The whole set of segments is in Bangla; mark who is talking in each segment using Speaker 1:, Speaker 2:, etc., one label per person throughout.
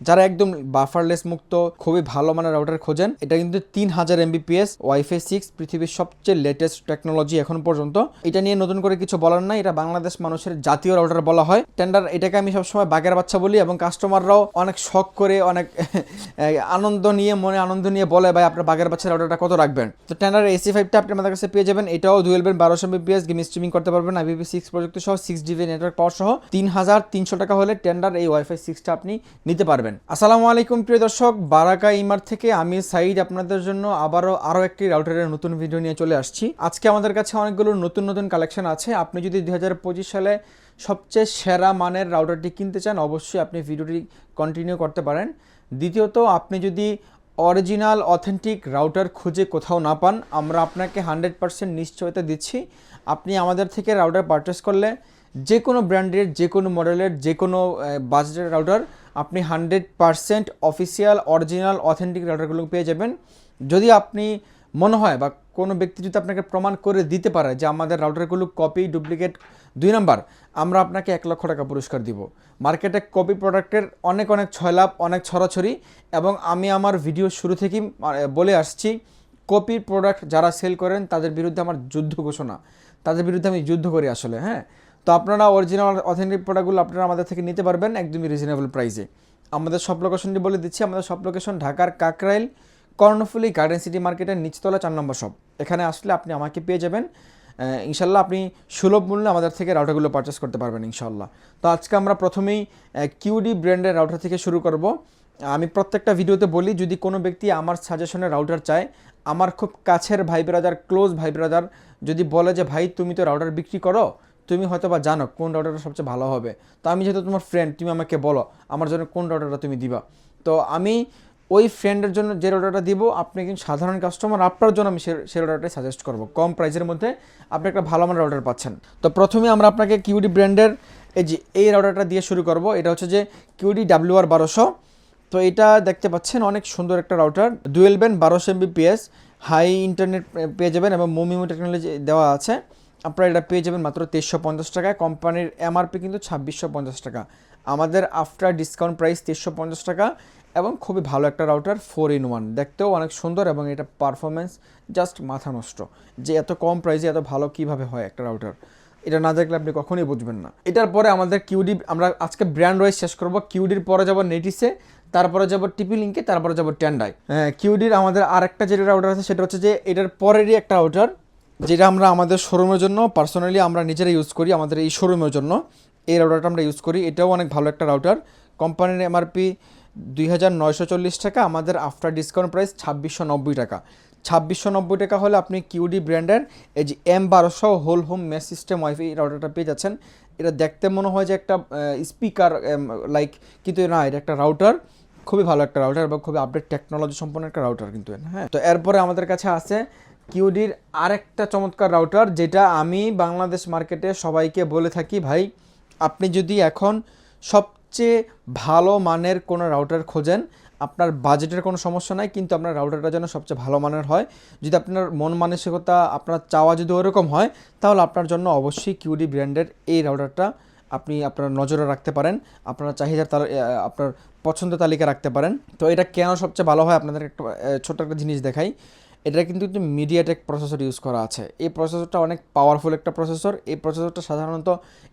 Speaker 1: যারা একদম বাফারলেস মুক্ত, খুবই ভালো মানের রাউটার খোঁজেন, এটা কিন্তু তিন হাজার এমবিপিএস ওয়াইফাই সিক্স পৃথিবীর সবচেয়ে লেটেস্ট টেকনোলজি এখন পর্যন্ত। এটা নিয়ে নতুন করে কিছু বলার নাই, এটা বাংলাদেশ মানুষের জাতীয় রাউটার বলা হয়। টেন্ডার এটাকে আমি সবসময় বাগের বাচ্চা বলি এবং কাস্টমাররাও অনেক শখ করে, অনেক আনন্দ নিয়ে, মনে আনন্দ নিয়ে বলে, ভাই, আপনার বাগের বাচ্চা রাউটারটা কত রাখবেন? তো টেন্ডার এসি ফাইভটা আপনি আমাদের কাছে পেয়ে যাবেন, এটাও দুয়েল বেন বারোশো এমবিপিএস গেম স্ট্রিমিং করতে পারবেন আইবিপি সিক্স প্রযুক্তি সহ সিক্স জিবি নেটওয়ার্ক পাওয়ার সহ, তিন হাজার তিনশো টাকা হলে টেন্ডার এই ওয়াইফাই সিক্সটা আপনি নিতে পারবেন। আসসালামু আলাইকুম, প্রিয় দর্শক। বারাকা ইমার থেকে আমি সাইদ আপনাদের জন্য আবারও আরও একটি রাউটারের নতুন ভিডিও নিয়ে চলে আসছি। আজকে আমাদের কাছে অনেকগুলো নতুন নতুন কালেকশন আছে। আপনি যদি দু হাজার পঁচিশ সালে সবচেয়ে সেরা মানের রাউটারটি কিনতে চান, অবশ্যই আপনি ভিডিওটি কন্টিনিউ করতে পারেন। দ্বিতীয়ত, আপনি যদি অরিজিনাল অথেন্টিক রাউটার খুঁজে কোথাও না পান, আমরা আপনাকে হান্ড্রেড পার্সেন্ট নিশ্চয়তা দিচ্ছি। আপনি আমাদের থেকে রাউটার পারচেস করলে যে কোনো ব্র্যান্ডের, যে কোনো মডেলের যে কোনো বাজেটের রাউটার আপনি hundred percent official, original, authentic রাউটারগুলো পেয়ে যাবেন। যদি আপনি মনে হয় বা কোনো ব্যক্তি যদি আপনাকে প্রমাণ করে দিতে পারে যে আমাদের রাউটারগুলো কপি ডুপ্লিকেট দুই নাম্বার, আমরা আপনাকে এক লক্ষ টাকা পুরস্কার দিব। মার্কেটে কপি প্রোডাক্টের অনেক অনেক ছয়লাভ অনেক ছড়াছড়ি এবং আমি আমার ভিডিও শুরু থেকেই বলে আসছি কপি প্রোডাক্ট যারা সেল করেন তাদের বিরুদ্ধে আমার যুদ্ধ ঘোষণা। তাদের বিরুদ্ধে আমি যুদ্ধ করি আসলে হ্যাঁ? তো আপনারা অরিজিনাল অথেন্টিক প্রোডাক্টগুলো আপনারা আমাদের থেকে নিতে পারবেন একদমই রিজনেবল প্রাইসে আমাদের সব লোকেশনটি বলে দিচ্ছি, আমাদের সব লোকেশন ঢাকার কাকরাইল, কর্ণফুলি গার্ডেন সিটি মার্কেটের নিচতলা চার নম্বর শপ এখানে আসলে আপনি আমাকে পেয়ে যাবেন ইনশাল্লাহ আপনি সুলভ মূল্যে আমাদের থেকে রাউটারগুলো পারচেস করতে পারবেন ইনশাল্লাহ। তো আজকে আমরা প্রথমেই কিউডি ব্র্যান্ডের রাউটার থেকে শুরু করব। আমি প্রত্যেকটা ভিডিওতে বলি, যদি কোনো ব্যক্তি আমার সাজেশনের রাউটার চায়, আমার খুব কাছের ভাই ব্রাদার ক্লোজ ভাই ব্রাদার যদি বলে যে, ভাই, তুমি তো রাউটার বিক্রি করো? তুমি হয়তো বা জানো কোন রাউটারটা সবচেয়ে ভালো হবে। তো আমি যেহেতু তোমার ফ্রেন্ড তুমি আমাকে বলো, আমার জন্য কোন রাউটারটা তুমি দিবা? তো আমি ওই ফ্রেন্ডের জন্য যে রাউটারটা দিব, আপনি কিন্তু সাধারণ কাস্টমার আপনার জন্য আমি সে রাউটারটাই সাজেস্ট করব। কম প্রাইসের মধ্যে আপনি একটা ভালো মানের অর্ডার পাচ্ছেন। তো প্রথমে আমরা আপনাকে কিউডি ব্র্যান্ডের এই যে, এই রাউটারটা দিয়ে শুরু করব। এটা হচ্ছে যে কিউডি ডাব্লিউ আর বারোশো। তো এটা দেখতে পাচ্ছেন অনেক সুন্দর একটা রাউটার ডুয়েল ব্যান্ড বারোশো এমবিপিএস হাই ইন্টারনেট পেয়ে যাবেন এবং মোমিমো টেকনোলজি দেওয়া আছে। আপনারা এটা পেয়ে যাবেন মাত্র তেইশশো পঞ্চাশ টাকায়। কোম্পানির এমআরপি কিন্তু ছাব্বিশশো পঞ্চাশ টাকা। আমাদের আফটার ডিসকাউন্ট প্রাইস তেইশশো পঞ্চাশ টাকা এবং খুবই ভালো একটা রাউটার, ফোর ইন ওয়ান। দেখতেও অনেক সুন্দর এবং এটা পারফরমেন্স জাস্ট মাথা নষ্ট। যে এত কম প্রাইসে এত ভালো কীভাবে হয় একটা রাউটার? এটা না দেখলে আপনি কখনোই বুঝবেন না। এটার পরে আমাদের কিউডি আমরা আজকে ব্র্যান্ড ওয়াইজ শেষ করব। কিউডির পরে যাব নেটিসে তারপরে যাব টিপি লিঙ্কে তারপরে যাব ট্যান্ডাই হ্যাঁ কিউডির আমাদের আরেকটা যেটা রাউটার আছে, সেটা হচ্ছে যে এটার পরেরই একটা রাউটার যেটা আমরা আমাদের শোরুমের জন্য পার্সোনালি আমরা নিজেরা ইউজ করি আমাদের এই শোরুমের জন্য। এই রাউটারটা আমরা ইউজ করি, এটাও অনেক ভালো একটা রাউটার কোম্পানির এমআরপি দুই হাজার নয়শো চল্লিশ টাকা, আমাদের আফটার ডিসকাউন্ট প্রাইস ছাব্বিশশো নব্বই টাকা। ছাব্বিশশো নব্বই টাকা হলে আপনি কিউডি ব্র্যান্ডের এই যে এম বারোশো whole home mesh system WiFi রাউটারটা পেয়ে যাচ্ছেন। এটা দেখতে মনে হয় যে একটা স্পিকার লাইক কিন্তু না, এটা একটা রাউটার খুবই ভালো একটা রাউটার এবং খুবই আপডেট টেকনোলজি সম্পন্ন একটা রাউটার কিন্তু হ্যাঁ। তো এরপরে আমাদের কাছে আছে কিউডির আরেকটা চমৎকার রাউটার, যেটা আমি বাংলাদেশ মার্কেটে সবাইকে বলে থাকি, ভাই, আপনি যদি এখন সবচেয়ে ভালো মানের কোনো রাউটার খোঁজেন, আপনার বাজেটের কোনো সমস্যা নাই, কিন্তু আপনার রাউটারটা যেন সবচেয়ে ভালো মানের হয়। যদি আপনার মন মানসিকতা, আপনার চাওয়া যদি ওরকম হয়, তাহলে আপনার জন্য অবশ্যই কিউডি ব্র্যান্ডের এই রাউটারটা আপনি আপনার নজরে রাখতে পারেন, আপনার চাহিদার আপনার পছন্দ তালিকা রাখতে পারেন। তো এটা কেন সবচেয়ে ভালো হয়? আপনাদের একটা ছোট্ট একটা জিনিস দেখাই। এটা কিন্তু একটু মিডিয়াটেক প্রসেসর ইউজ করা আছে। এই প্রসেসরটা অনেক পাওয়ারফুল একটা প্রসেসর এই প্রসেসরটা সাধারণত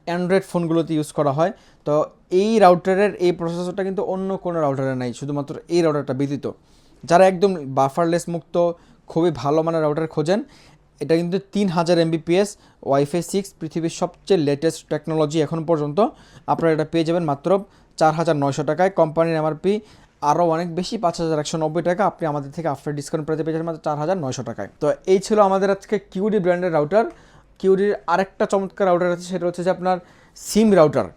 Speaker 1: অ্যান্ড্রয়েড ফোনগুলোতে ইউজ করা হয়। তো এই রাউটারের এই প্রসেসরটা কিন্তু অন্য কোনো রাউটারে নাই, শুধুমাত্র এই রাউটারটা ব্যতীত। যারা একদম বাফারলেস মুক্ত, খুবই ভালো মানের রাউটার খোঁজেন, এটা কিন্তু তিন হাজার এমবিপিএস ওয়াইফাই সিক্স পৃথিবীর সবচেয়ে লেটেস্ট টেকনোলজি এখন পর্যন্ত। আপনারা এটা পেয়ে যাবেন মাত্র চার হাজার নয়শো টাকায়। কোম্পানির এমআরপি আরও অনেক বেশি, পাঁচ হাজার একশো নব্বই টাকা আপনি আমাদের থেকে আফটার ডিসকাউন্ট পেতে পেয়েছেন মাত্র চার হাজার নয়শো টাকায়। তো এই ছিল আমাদের আজকে কিউডি ব্র্যান্ডের রাউটার কিউডির আরেকটা চমৎকার রাউটার আছে, সেটা হচ্ছে যে আপনার সিম রাউটার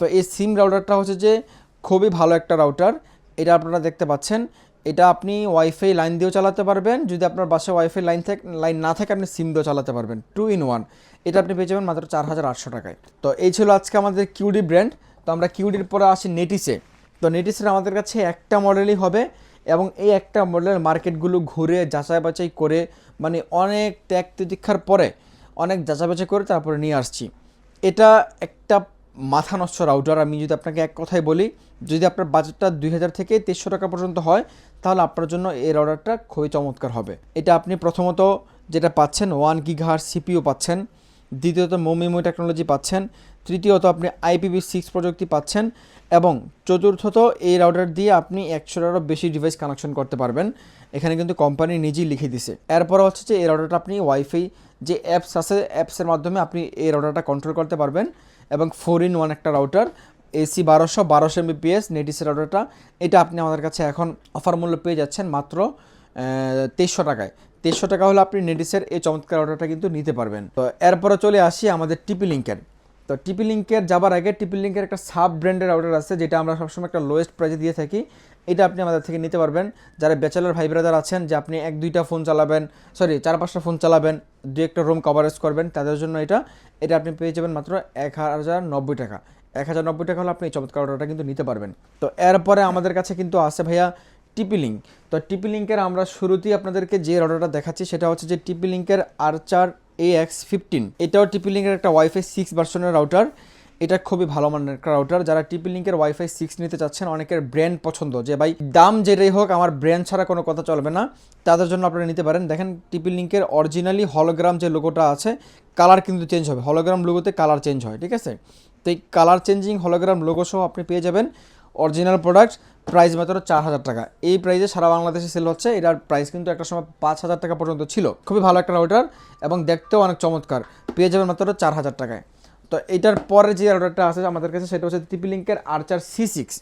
Speaker 1: তো এই সিম রাউটারটা হচ্ছে যে খুবই ভালো একটা রাউটার এটা আপনারা দেখতে পাচ্ছেন। এটা আপনি ওয়াইফাই লাইন দিয়েও চালাতে পারবেন। যদি আপনার বাসায় ওয়াইফাই লাইন থাকে লাইন না থাকে, আপনি সিম দিয়েও চালাতে পারবেন। টু ইন ওয়ান এটা আপনি পেয়ে যাবেন মাত্র চার হাজার আটশো টাকায়। তো এই ছিল আজকে আমাদের কিউডি ব্র্যান্ড তো আমরা কিউডির পরে আসি নেটিসে তো নেটিসের আমাদের কাছে একটা মডেলই হবে এবং এই একটা মডেলের মার্কেটগুলো ঘুরে যাচাই বাছাই করে মানে অনেক ত্যাগ তিতিক্ষার পরে অনেক যাচাই বাছাই করে তারপরে নিয়ে আসছি। এটা একটা মাথা নষ্ট রাউটার আমি যদি আপনাকে এক কথায় বলি, যদি আপনার বাজেটটা দুই হাজার থেকে তেইশশো টাকা পর্যন্ত হয়, তাহলে আপনার জন্য এই রাউটারটা খুবই চমৎকার হবে। এটা আপনি প্রথমত যেটা পাচ্ছেন ওয়ান গিঘার সিপিও পাচ্ছেন। দ্বিতীয়ত মোমিমো টেকনোলজি পাচ্ছেন। তৃতীয়ত আপনি আইপিভি সিক্স প্রযুক্তি পাচ্ছেন এবং চতুর্থত এই রাউটার দিয়ে আপনি একশোটারও বেশি ডিভাইস কানেকশন করতে পারবেন। এখানে কিন্তু কোম্পানি নিজেই লিখে দিছে। এরপর হচ্ছে যে এই রাউটারটা আপনি ওয়াইফাই যে অ্যাপস আছে অ্যাপসের মাধ্যমে আপনি এই রাউটারটা কন্ট্রোল করতে পারবেন এবং ফোর ইন ওয়ান একটা রাউটার এসি বারোশো বারোশো এমবিপিএস নেটিসের রাউটারটা এটা আপনি আমাদের কাছে এখন অফার মূল্য পেয়ে যাচ্ছেন মাত্র তেইশশো টাকায়। তেইশশো টাকা হলে আপনি নেটিসের এই চমৎকার অর্ডারটা কিন্তু নিতে পারবেন। তো এরপরে চলে আসি আমাদের টিপি লিঙ্কের তো টিপি লিঙ্কের যাবার আগে টিপি লিঙ্কের একটা সাব ব্র্যান্ডের অর্ডার আছে, যেটা আমরা সবসময় একটা লোয়েস্ট প্রাইসে দিয়ে থাকি। এটা আপনি আমাদের থেকে নিতে পারবেন। যারা ব্যাচেলার ভাই ব্রাদার আছেন, যে আপনি এক দুইটা ফোন চালাবেন সরি চার পাঁচটা ফোন চালাবেন দু একটা রুম কভারেজ করবেন, তাদের জন্য এটা এটা আপনি পেয়ে যাবেন মাত্র এক হাজার নব্বই টাকা। এক হাজার নব্বই টাকা হলে আপনি এই চমৎকার অর্ডারটা কিন্তু নিতে পারবেন। তো এরপরে আমাদের কাছে কিন্তু আছে ভাইয়া টিপি লিঙ্ক তো টিপি লিঙ্কের আমরা শুরুতেই আপনাদেরকে যে অর্ডারটা দেখাচ্ছি, সেটা হচ্ছে যে টিপি লিঙ্কের আরচার এ এক্স ফিফটিন এটাও টিপি লিঙ্কের একটা ওয়াইফাই সিক্স ভার্সনের রাউটার এটা খুবই ভালো মানের রাউটার যারা টিপি লিঙ্কের ওয়াইফাই সিক্স নিতে চাচ্ছেন, অনেকের ব্র্যান্ড পছন্দ যে, ভাই, দাম যেটাই হোক, আমার ব্র্যান্ড ছাড়া কোনো কথা চলবে না। তাদের জন্য আপনারা নিতে পারেন। দেখেন, টিপি লিঙ্কের অরিজিনালি হলোগ্রাম যে লোগোটা আছে কালার কিন্তু চেঞ্জ হবে। হলোগ্রাম লোগোতে কালার চেঞ্জ হয়, ঠিক আছে? তো এই কালার চেঞ্জিং হলোগ্রাম লোগো সহ আপনি পেয়ে যাবেন। অরিজিনাল প্রোডাক্ট, প্রাইস মাত্র চার হাজার টাকা। এই প্রাইসে সারা বাংলাদেশে সেল হচ্ছে। এটার প্রাইস কিন্তু একটা সময় পাঁচ হাজার টাকা পর্যন্ত ছিল। খুবই ভালো একটা রাউটার এবং দেখতেও অনেক চমৎকার। পেয়ে যাবেন মাত্র চার হাজার টাকায়। তো এটার পরে যে রাউটারটা আছে আমাদের কাছে, সেটা হচ্ছে টিপি আর্চার সি সিক্স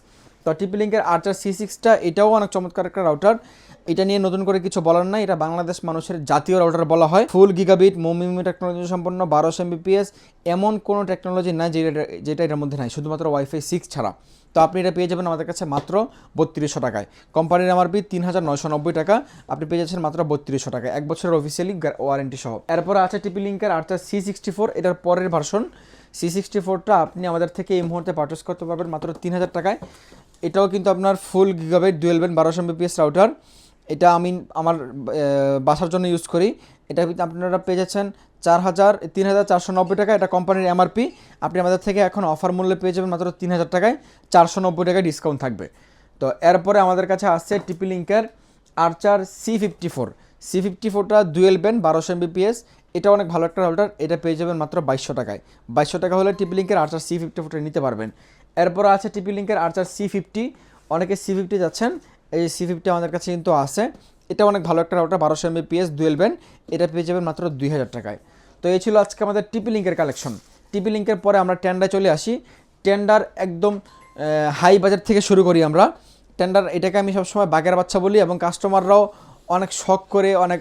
Speaker 1: তো টিপি লিঙ্কের আর্চার সি সিক্সটা এটাও অনেক চমৎকার একটা রাউটার এটা নিয়ে নতুন করে কিছু বলার নাই, এটা বাংলাদেশ মানুষের জাতীয় রাউটার বলা হয়। ফুল গিগাবিট মোমিমি টেকনোলজি সম্পন্ন, বারোশো এমবিপিএস এমন কোনো টেকনোলজি নাই যেটা যেটা এটার মধ্যে নাই, শুধুমাত্র ওয়াইফাই সিক্স ছাড়া। তো আপনি এটা পেয়ে যাবেন আমাদের কাছে মাত্র বত্রিশশো টাকায়। কোম্পানির আমার এমআরপি তিন হাজার নয়শো নব্বই টাকা, আপনি পেয়ে যাচ্ছেন মাত্র বত্রিশশো টাকা এক বছরের অফিসিয়ালি ওয়ারেন্টি সহ। এরপর আছে টিপি লিঙ্কের আর্চার সি সিক্সটি ফোর এটার পরের ভার্সন সি সিক্সটি ফোরটা আপনি আমাদের থেকে এই মুহূর্তে পারচেস করতে পারবেন মাত্র তিন হাজার টাকায়। এটাও কিন্তু আপনার ফুল গিগাবাইট ডুয়েল বেন বারোশো এমবিপিএস রাউটার এটা আমি আমার বাসার জন্য ইউজ করি। এটা আপনারা পেয়ে যাচ্ছেন চার হাজার তিন হাজার চারশো নব্বই টাকা এটা কোম্পানির এমআরপি আপনি আমাদের থেকে এখন অফার মূল্যে পেয়ে যাবেন মাত্র তিন হাজার টাকায়। চারশো নব্বই টাকায় ডিসকাউন্ট থাকবে। তো এরপরে আমাদের কাছে আসছে টিপি লিঙ্কের Archer C fifty four C fifty ফোরটা ডুয়েল ব্যান্ড বারোশো এমবিপিএস এটা অনেক ভালো একটা রাউটার এটা পেয়ে যাবেন মাত্র বাইশশো টাকায়। বাইশশো টাকা হলে টিপি লিঙ্কের আর্চার সি ফিফটি ফোরটা নিতে পারবেন। এরপর আছে টিপি লিঙ্কের আর্চার সি ফিফটি অনেকে সি ফিফটি যাচ্ছেন, এই সি ফিফটি আমাদের কাছে কিন্তু আছে। এটা অনেক ভালো একটা রাউটার বারোশো এমবিপিএস ডুয়েল ব্যান্ড এটা পেয়ে যাবেন মাত্র দুই হাজার টাকায়। তো এই ছিল আজকে আমাদের টিপি লিঙ্কের কালেকশন টিপি লিঙ্কের পরে আমরা টেন্ডার চলে আসি। টেন্ডার একদম হাই বাজার থেকে শুরু করি আমরা। টেন্ডার এটাকে আমি সবসময় বাগের বাচ্চা বলি এবং কাস্টমাররাও অনেক শখ করে, অনেক,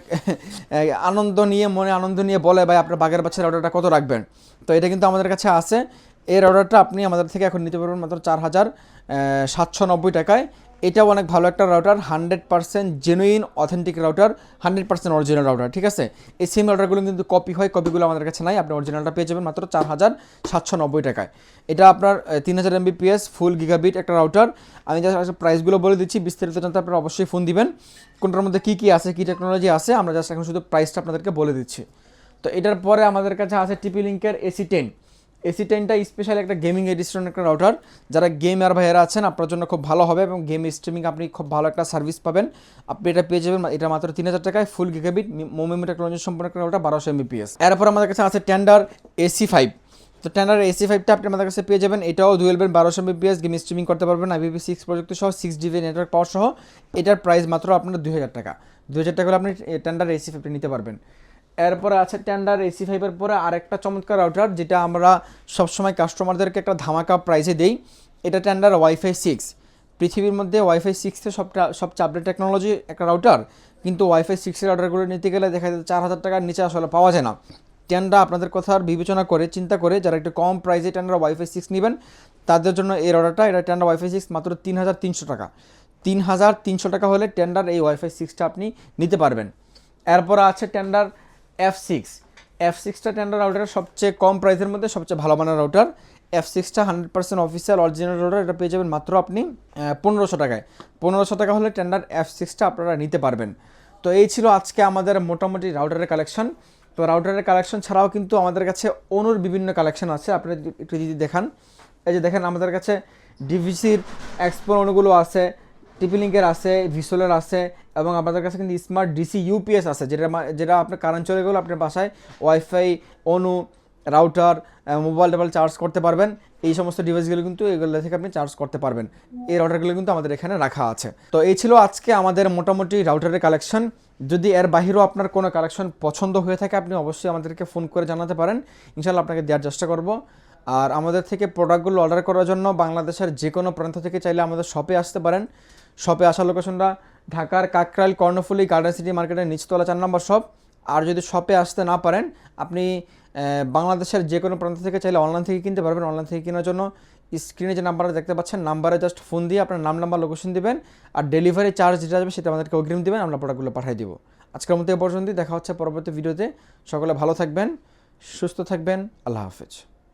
Speaker 1: আনন্দ নিয়ে, মনে আনন্দ নিয়ে বলে, ভাই, আপনার বাঘের বাচ্চার অর্ডারটা কত রাখবেন? তো এটা কিন্তু আমাদের কাছে আছে। এর অর্ডারটা আপনি আমাদের থেকে এখন নিতে পারবেন মাত্র চার হাজার সাতশো নব্বই টাকায়। এটাও অনেক ভালো একটা router hundred percent genuine authentic router hundred percent original router ঠিক আছে? এই সেম রাউটারগুলো কিন্তু কপি হয় কপিগুলো আমাদের কাছে নাই, আপনি অরিজিনালটা পেয়ে যাবেন মাত্র চার হাজার সাতশো নব্বই টাকায়। এটা আপনার তিন হাজার এমবিপিএস ফুল গিগাবিট একটা রাউটার আমি জাস্ট প্রাইসগুলো বলে দিচ্ছি, বিস্তারিত জানতে আপনারা অবশ্যই ফোন দিবেন। কোনটার মধ্যে কী কী আছে, কী টেকনোলজি আছে, আমরা জাস্ট এখন শুধু প্রাইসটা আপনাদেরকে বলে দিচ্ছি। তো এটার পরে আমাদের কাছে আছে টিপি লিঙ্কের এসি টেন এসি টেনটা স্পেশাল একটা গেমিং এডিশন একটা রাউটার যারা গেমার ভাইয়েরা আছেন, আপনার জন্য খুব ভালো হবে এবং গেম স্ট্রিমিং আপনি খুব ভালো একটা সার্ভিস পাবেন। আপনি এটা পেয়ে যাবেন, এটা মাত্র তিন হাজার টাকায় ফুল গিগাবিট মোমিমি টেকনোলজি সম্পন্ন একটা রাউটার বারোশো এমবিপিএস এরপর আমাদের কাছে আছে টেন্ডার এসি ফাইভ তো টেন্ডার এসি ফাইভটা আপনি আমাদের কাছে পেয়ে যাবেন, এটাও দুয়েলবেন বারোশো এমবিপিএস গেম স্ট্রিমিং করতে পারবেন আইবিপি সিক্স প্রযুক্তি সহ সিক্স জিবি নেটওয়ার্ক পাওয়ার সহ। এটার প্রাইস মাত্র আপনার দুই হাজার টাকা। দুই হাজার টাকা হলে আপনি টেন্ডার এসি ফাইভটা নিতে পারবেন। এরপরে আছে টেন্ডার এসি ফাইভের পরে আরেকটা চমৎকার রাউটার যেটা আমরা সবসময় কাস্টমারদেরকে একটা ধামাকা প্রাইসে দিই। এটা টেন্ডার ওয়াইফাই সিক্স পৃথিবীর মধ্যে ওয়াইফাই সিক্সে সবটা, সবচেয়ে আপডেট টেকনোলজি একটা রাউটার কিন্তু ওয়াইফাই সিক্সের রাউটারগুলো নিতে গেলে দেখা যায় চার হাজার টাকার নিচে আসলে পাওয়া যায় না। টেন্ডার আপনাদের কথার বিবেচনা করে, চিন্তা করে যারা একটু কম প্রাইসে টেন্ডার ওয়াইফাই সিক্স নেবেন, তাদের জন্য এই অর্ডারটা এটা টেন্ডার ওয়াইফাই সিক্স মাত্র তিন হাজার তিনশো টাকা। তিন হাজার তিনশো টাকা হলে টেন্ডার এই ওয়াইফাই সিক্সটা আপনি নিতে পারবেন। এরপর আছে টেন্ডার এফ সিক্স এফ সিক্সটা টেন্ডার রাউটার সবচেয়ে কম প্রাইসের মধ্যে সবচেয়ে ভালো মানের রাউটার F সিক্সটা hundred percent official original router এটা পেয়ে যাবেন মাত্র আপনি পনেরোশো টাকায়। পনেরোশো টাকা হলে টেন্ডার এফ সিক্সটা আপনারা নিতে পারবেন। তো এই ছিল আজকে আমাদের মোটামুটি রাউটারের কালেকশন তো রাউটারের কালেকশন ছাড়াও কিন্তু আমাদের কাছে অনুর বিভিন্ন কালেকশন আছে। আপনারা একটু যদি দেখান। এই যে দেখেন, আমাদের কাছে ডিভিসির এক্সপোনগুলো আছে। টিপি লিঙ্কের আছে ভিসোলের আছে এবং আপনাদের কাছে কিন্তু স্মার্ট ডিসি ইউপিএস আছে, যেটা যেটা আপনার কারেন্ট চলে গেলো আপনার বাসায় ওয়াইফাই অনু রাউটার মোবাইল টোবাইল চার্জ করতে পারবেন। এই সমস্ত ডিভাইসগুলো কিন্তু এগুলো থেকে আপনি চার্জ করতে পারবেন। এই রাউটারগুলো কিন্তু আমাদের এখানে রাখা আছে। তো এই ছিল আজকে আমাদের মোটামুটি রাউটারের কালেকশন যদি এর বাহিরেও আপনার কোনো কালেকশন পছন্দ হয়ে থাকে, আপনি অবশ্যই আমাদেরকে ফোন করে জানাতে পারেন। ইনশাল্লাহ আপনাকে দেওয়ার চেষ্টা করব। আর আমাদের থেকে প্রোডাক্টগুলো অর্ডার করার জন্য বাংলাদেশের যে কোনো প্রান্ত থেকে চাইলে আমাদের শপে আসতে পারেন। শপে আসার লোকেশনটা ঢাকার কাকরাইল কর্ণফুলি গার্ডেন সিটি মার্কেটের নিচতলা চার নম্বর শপ আর যদি শপে আসতে না পারেন, আপনি বাংলাদেশের যে কোনো প্রান্ত থেকে চাইলে অনলাইন থেকে কিনতে পারবেন। অনলাইন থেকে কেনার জন্য স্ক্রিনে যে নাম্বারটা দেখতে পাচ্ছেন নাম্বারে জাস্ট ফোন দিয়ে আপনার নাম নাম্বার লোকেশন দিবেন। আর ডেলিভারি চার্জ যেটা আসবে সেটা আমাদেরকে অগ্রিম দিবেন, আমরা প্রোডাক্টগুলো পাঠিয়ে দিব। আজকের মতো এ পর্যন্তই, দেখা হচ্ছে পরবর্তী ভিডিওতে সকলে ভালো থাকবেন, সুস্থ থাকবেন, আল্লাহ হাফেজ।